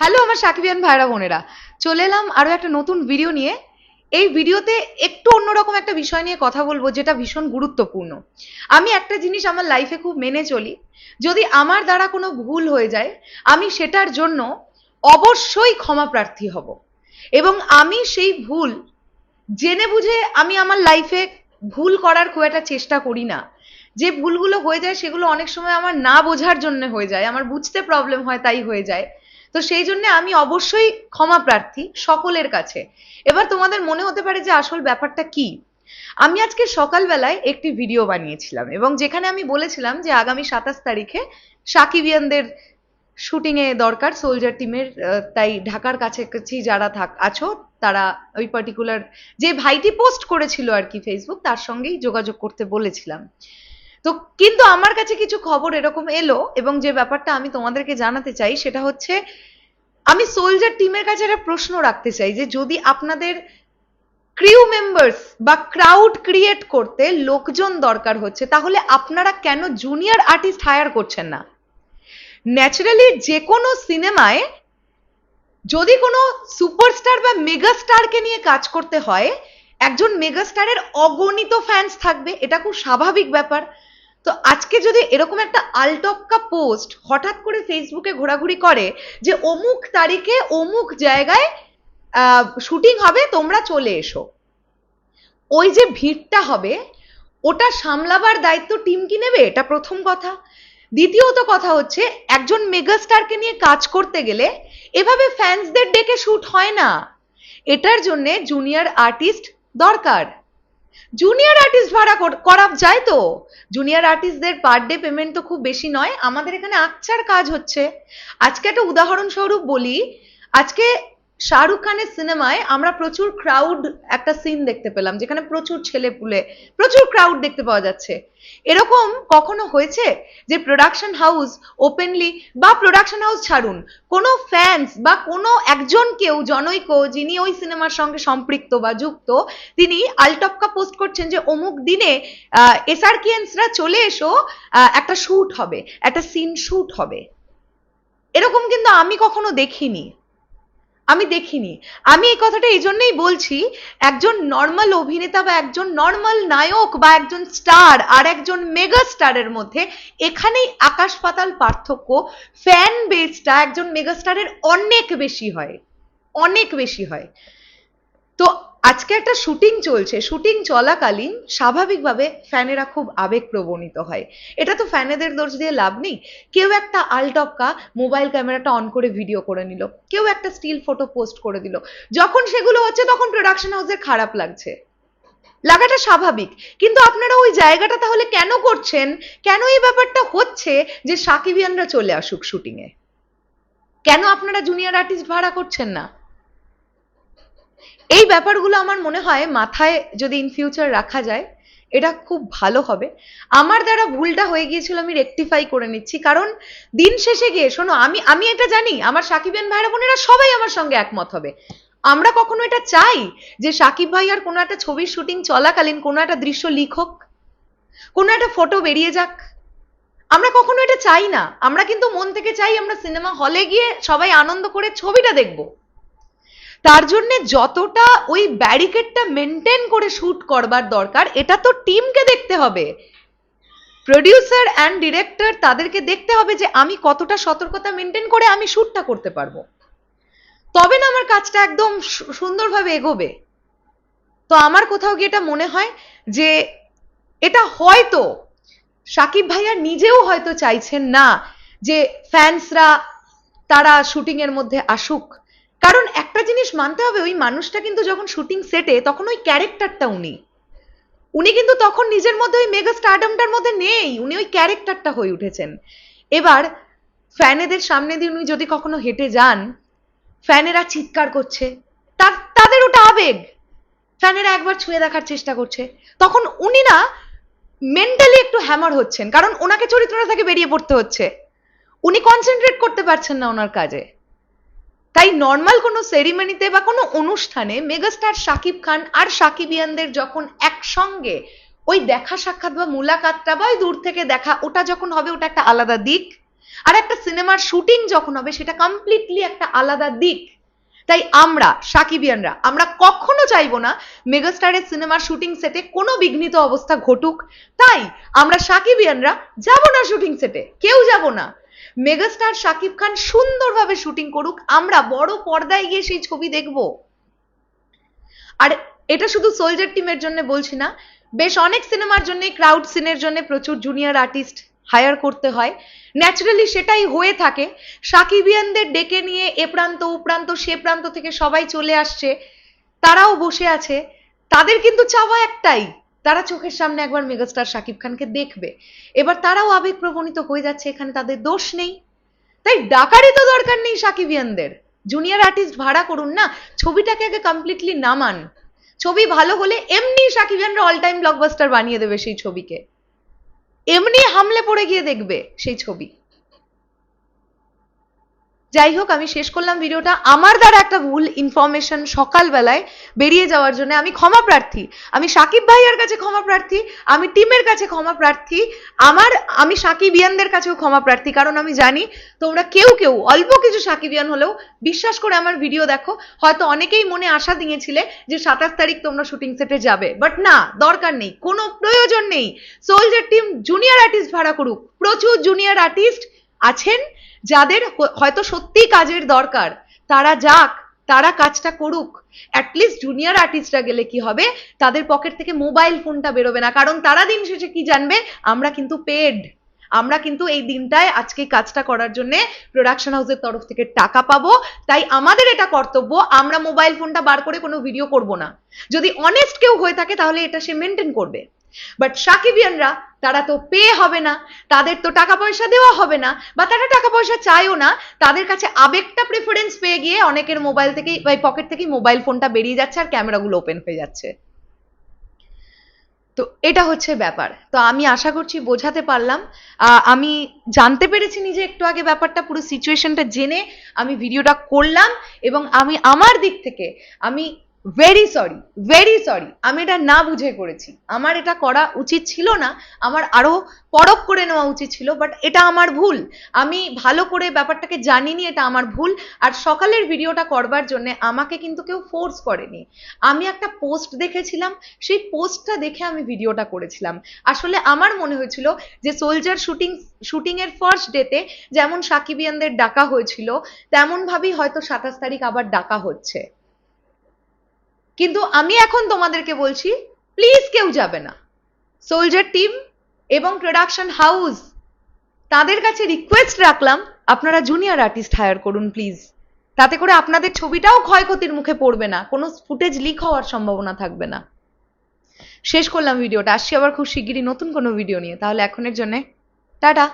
Hello আমার সাকিবিয়ান ভাইরা, বোনেরা। চলে এলাম আরও একটা নতুন ভিডিও নিয়ে। এই ভিডিওতে একটু অন্যরকম একটা বিষয় নিয়ে কথা বলব, যেটা ভীষণ গুরুত্বপূর্ণ। আমি একটা জিনিস আমার লাইফে খুব মেনে চলি। যদি আমার দ্বারা কোনো ভুল হয়ে যায়, আমি সেটার জন্য অবশ্যই ক্ষমা প্রার্থী হব। এবং আমি সেই ভুল জেনে বুঝে আমি আমার লাইফে ভুল করার খুব একটা চেষ্টা করি না। যে ভুলগুলো হয়ে যায়, সেগুলো অনেক সময় আমার না বোঝার জন্য হয়ে যায়। আমার বুঝতে প্রবলেম হয়, তাই হয়ে যায়। তো সেই জন্য আমি অবশ্যই ক্ষমা প্রার্থী সকলের কাছে। এবার তোমাদের মনে হতে পারে যে আসল ব্যাপারটা কি? আমি আজকে সকালবেলায় একটি ভিডিও বানিয়েছিলাম এবং যেখানে আমি বলেছিলাম যে আগামী সাতাশ তারিখে সাকিবিয়ানদের শুটিং এ দরকার সোলজার টিমের তাই ঢাকার কাছে কাছাকাছি যারা থাক, আছো, তারা ওই পার্টিকুলার যে ভাইটি পোস্ট করেছিল আর কি ফেসবুক তার সঙ্গেই যোগাযোগ করতে বলেছিলাম। তো কিন্তু আমার কাছে কিছু খবর এরকম এলো এবং যে ব্যাপারটা আমি তোমাদেরকে জানাতে চাই সেটা হচ্ছে, আমি সোলজার টিমের কাছে একটা প্রশ্ন রাখতে চাই যে যদি আপনাদের ক্রিউ মেম্বার্স বা ক্রাউড ক্রিয়েট করতে লোকজন দরকার হচ্ছে, তাহলে আপনারা কেন জুনিয়র আর্টিস্ট হায়ার করছেন না? ন্যাচারালি যে কোনো সিনেমায় যদি কোনো সুপারস্টার বা মেগাস্টারকে নিয়ে কাজ করতে হয়, একজন মেগাস্টারের অগণিত ফ্যান্স থাকবে, এটা খুব স্বাভাবিক ব্যাপার। তো আজকে যদি এরকম একটা আলটপকা পোস্ট হঠাৎ করে ফেসবুকে ঘোরাঘুরি করে যে অমুক তারিখে অমুক জায়গায় শুটিং হবে, তোমরা চলে এসো। ওই যে ভিড়টা হবে, ওটা সামলাবার দায়িত্ব টিম কি নেবে? এটা প্রথম কথা। দ্বিতীয়ত কথা হচ্ছে, একজন মেগাস্টারকে নিয়ে কাজ করতে গেলে এভাবে ফ্যান্সদের ডেকে শুট হয় না। এটার জন্যে জুনিয়র আর্টিস্ট দরকার। জুনিয়র আর্টিস্ট ভাড়া করা যায় তো? জুনিয়র আর্টিস্টদের পার ডে পেমেন্ট তো খুব বেশি নয়, আমাদের এখানে আকচার কাজ হচ্ছে। আজকে একটা উদাহরণস্বরূপ বলি, আজকে শাহরুখ খানের সিনেমায় আমরা প্রচুর ক্রাউড একটা সিন দেখতে পেলাম, যেখানে প্রচুর ছেলে পুলে প্রচুর ক্রাউড দেখতে পাওয়া যাচ্ছে। এরকম কখনো হয়েছে যে প্রোডাকশন হাউস ওপেনলি বা প্রোডাকশন হাউস ছাড়ুন, কোনো ফ্যান্স বা কোনো একজন কেউ, জনৈক, যিনি ওই সিনেমার সঙ্গে সম্পৃক্ত বা যুক্ত, তিনি আলটপকা পোস্ট করছেন যে অমুক দিনে এসআরকিএনসরা চলে এসো একটা শুট হবে, একটা সিন শুট হবে। এরকম কিন্তু আমি কখনো দেখিনি। আমি দেখিনি। আমি এই কথাটা এই জন্যই বলছি, একজন নর্মাল অভিনেতা বা একজন নর্মাল নায়ক বা একজন স্টার আর একজন মেগা স্টারের মধ্যে এখানেই আকাশ পাতাল পার্থক্য ফ্যান বেসটা একজন মেগা স্টারের অনেক বেশি হয়, অনেক বেশি হয়। আজকে একটা শুটিং চলছে। শুটিং চলাকালীন স্বাভাবিকভাবে ফ্যানেরা খুব আবেগ প্রবণিত হয়। এটা তো ফ্যানেদের দোষ দিয়ে লাভ নেই। কেউ একটা আলটপকা মোবাইল ক্যামেরাটা অন করে ভিডিও করে নিল। কেউ একটা স্টিল ফটো পোস্ট করে দিল। যখন সেগুলো হচ্ছে তখন প্রোডাকশন হাউসের খারাপ লাগছে। লাগাটা স্বাভাবিক। কিন্তু আপনারা ওই জায়গাটা তাহলে কেন করছেন? কেন এই ব্যাপারটা হচ্ছে যে সাকিবিয়ানরা চলে আসুক শুটিংয়ে? কেন আপনারা জুনিয়র আর্টিস্ট ভাড়া করছেন না? এই ব্যাপারগুলো আমার মনে হয় মাথায় যদি ইন ফিউচার রাখা যায়, এটা খুব ভালো হবে। আমার দ্বারা ভুলটা হয়ে গিয়েছিল, আমি রেকটিফাই করে নিচ্ছি। কারণ দিন শেষে গিয়ে, শোনো, আমি আমি এটা জানি, আমার সাকিবেন ভাইরা বোনেরা সবাই আমার সঙ্গে একমত হবে। আমরা কখনো এটা চাই যে সাকিব ভাই আর কোনো একটা ছবির শুটিং চলাকালীন কোনো একটা দৃশ্য লিখক কোনো একটা ফটো বেরিয়ে যাক। আমরা কখনো এটা চাই না। আমরা কিন্তু মন থেকে চাই আমরা সিনেমা হলে গিয়ে সবাই আনন্দ করে ছবিটা দেখব। তার জন্য যতটা ওই ব্যারিকেডটা মেনটেন করে শুট করবার দরকার, এটা তো টিমকে দেখতে হবে। প্রডিউসার অ্যান্ড ডিরেক্টর তাদেরকে দেখতে হবে যে আমি কতটা সতর্কতা মেনটেন করে আমি শ্যুটটা করতে পারব। তবে না আমার কাজটা একদম সুন্দরভাবে এগোবে। তো আমার কোথাও গিয়ে এটা মনে হয় যে এটা হয়তো সাকিব ভাইয়া নিজেও হয়তো চাইছেন না যে ফ্যান্সরা তারা শুটিং এর মধ্যে আসুক। কারণ একটা জিনিস মানতে হবে, ওই মানুষটা কিন্তু যখন শুটিং সেটে তখন ওই ক্যারেক্টারটা উনি। উনি কিন্তু তখন নিজের মধ্যে ওই মেগা স্টারডামটার মধ্যে নেই, উনি ওই ক্যারেক্টারটা হয়ে উঠেছেন। এবার ফ্যানেদের সামনে দিয়ে উনি যদি কখনো হেঁটে যান ফ্যানেরা চিৎকার করছে। তার, তাদের ওটা আবেগ। ফ্যানেরা একবার ছুঁয়ে দেখার চেষ্টা করছে। তখন উনি না মেন্টালি একটু হ্যামার হচ্ছেন, কারণ ওনাকে চরিত্রটা থেকে বেরিয়ে পড়তে হচ্ছে। উনি কনসেন্ট্রেট করতে পারছেন না ওনার কাজে। তাই নর্মাল কোনো সেরিমনিতে বা কোনো অনুষ্ঠানে মেগাস্টার শাকিব খান আর সাকিবিয়ানদের যখন একসঙ্গে ওই দেখা সাক্ষাৎ বা মুলাকাতটা বা ওই দূর থেকে দেখা, ওটা যখন হবে, ওটা একটা আলাদা দিক। আর একটা সিনেমার শুটিং যখন হবে, সেটা কমপ্লিটলি একটা আলাদা দিক। তাই আমরা, সাকিবিয়ানরা, আমরা কখনো চাইব না মেগাস্টারের সিনেমার শুটিং সেটে কোনো বিঘ্নিত অবস্থা ঘটুক। তাই আমরা সাকিবিয়ানরা যাব না শুটিং সেটে কেউ যাব না। মেগাস্টার শাকিব খান সুন্দরভাবে শুটিং করুক, আমরা বড় পর্দায় গিয়ে সেই ছবি দেখব। আর এটা শুধু সোলজার টিমের জন্য বলছি না, বেশ অনেক সিনেমার জন্য, ক্রাউড সিনের জন্য প্রচুর জুনিয়র আর্টিস্ট হায়ার করতে হয়। ন্যাচারালি সেটাই হয়ে থাকে। সাকিবিয়ানদের ডেকে নিয়ে এ প্রান্ত, ও প্রান্ত, সে প্রান্ত থেকে সবাই চলে আসছে। তারাও বসে আছে। তাদের কিন্তু চাওয়া একটাই তারা চোখের সামনে একবার মেগাস্টার শাকিব খানকে দেখবে। এবার তারাও আবেগ প্রবণিত হয়ে যাচ্ছে, এখানে তাদের দোষ নেই। তাই ডাকারই তো দরকার নেই সাকিবিয়ানদের জুনিয়র আর্টিস্ট ভাড়া করুন না, ছবিটাকে আগে কমপ্লিটলি নামান। ছবি ভালো হলে এমনি সাকিবিয়ানরা অল টাইম ব্লকবাস্টার বানিয়ে দেবে সেই ছবিকে। এমনি হামলে পড়ে গিয়ে দেখবে সেই ছবি। যাই হোক, আমি শেষ করলাম ভিডিওটা। আমার দ্বারা একটা ভুল ইনফরমেশন সকালবেলায় বেরিয়ে যাওয়ার জন্য আমি ক্ষমা প্রার্থী। আমি সাকিব ভাইয়ার কাছে ক্ষমা প্রার্থী, আমি টিমের কাছে ক্ষমা প্রার্থী, আমার, আমি সাকিবিয়ানদের কাছেও ক্ষমা প্রার্থী। কারণ আমি জানি তোমরা কেউ কেউ অল্প কিছু সাকিবিয়ান হলেও বিশ্বাস করে আমার ভিডিও দেখো। হয়তো অনেকেই মনে আশা দিয়েছিলে যে সাতাশ তারিখ তোমরা শুটিং সেটে যাবে। বাট না, দরকার নেই, কোনো প্রয়োজন নেই। সোলজার টিম জুনিয়র আর্টিস্ট ভাড়া করুক। প্রচুর জুনিয়র আর্টিস্ট আছেন, যাদের হয়তো সত্যিই কাজের দরকার, তারা যাক, তারা কাজটা করুক। অ্যাটলিস্ট জুনিয়র আর্টিস্টরা গেলে কি হবে? তাদের পকেট থেকে মোবাইল ফোনটা বেরোবে না। কারণ তারা দিন শেষে কি জানবে? আমরা কিন্তু পেড আমরা কিন্তু এই দিনটায় আজকে কাজটা করার জন্য প্রোডাকশন হাউসের তরফ থেকে টাকা পাবো। তাই আমাদের এটা কর্তব্য, আমরা মোবাইল ফোনটা বার করে কোনো ভিডিও করব না। যদি অনেস্ট কেউ হয়ে থাকে, তাহলে এটা সে মেনটেন করবে। বাট সাকিবিয়ানরা তারা তো পে হবে না, তাদের তো টাকা পয়সা দেওয়া হবে না, বা তারা টাকা পয়সা চায়ও না, তাদের কাছে আবেগটা প্রেফারেন্স পেয়ে গিয়ে অনেকের মোবাইল থেকেই বা পকেট থেকেই মোবাইল ফোনটা বেরিয়ে যাচ্ছে আর ক্যামেরাগুলো ওপেন হয়ে যাচ্ছে। তো এটা হচ্ছে ব্যাপার। তো আমি আশা করছি বোঝাতে পারলাম। আমি জানতে পেরেছি নিজে একটু আগে ব্যাপারটা, পুরো সিচুয়েশনটা জেনে আমি ভিডিওটা করলাম এবং আমি আমার দিক থেকে, আমি ভেরি সরি ভেরি সরি আমি এটা না বুঝে করেছি। আমার এটা করা উচিত ছিল না। আমার আরও পরখ করে নেওয়া উচিত ছিল বাট এটা আমার ভুল। আমি ভালো করে ব্যাপারটাকে জানিনি, এটা আমার ভুল। আর সকালের ভিডিওটা করবার জন্য আমাকে কিন্তু কেউ ফোর্স করেনি। আমি একটা পোস্ট দেখেছিলাম, সেই পোস্টটা দেখে আমি ভিডিওটা করেছিলাম। আসলে আমার মনে হয়েছিল যে সোলজার শুটিং শুটিং এর ফার্স্ট ডেতে যেমন সাকিবিয়ানদের ডাকা হয়েছিল তেমন ভাবেই হয়তো সাতাশ তারিখ আবার ডাকা হচ্ছে। কিন্তু আমি এখন তোমাদেরকে বলছি প্লিজ কেউ যাবে না। সোলজার টিম এবং প্রোডাকশন হাউস তাদের কাছে রিকোয়েস্ট রাখলাম, আপনারা জুনিয়র আর্টিস্ট হায়ার করুন প্লিজ তাতে করে আপনাদের ছবিটাও ক্ষয়ক্ষতির মুখে পড়বে না, কোনো ফুটেজ লিক হওয়ার সম্ভাবনা থাকবে না। শেষ করলাম ভিডিওটা, আসছি আবার খুব শিগগিরই নতুন কোনো ভিডিও নিয়ে, তাহলে এখনের জন্যে, টাটা।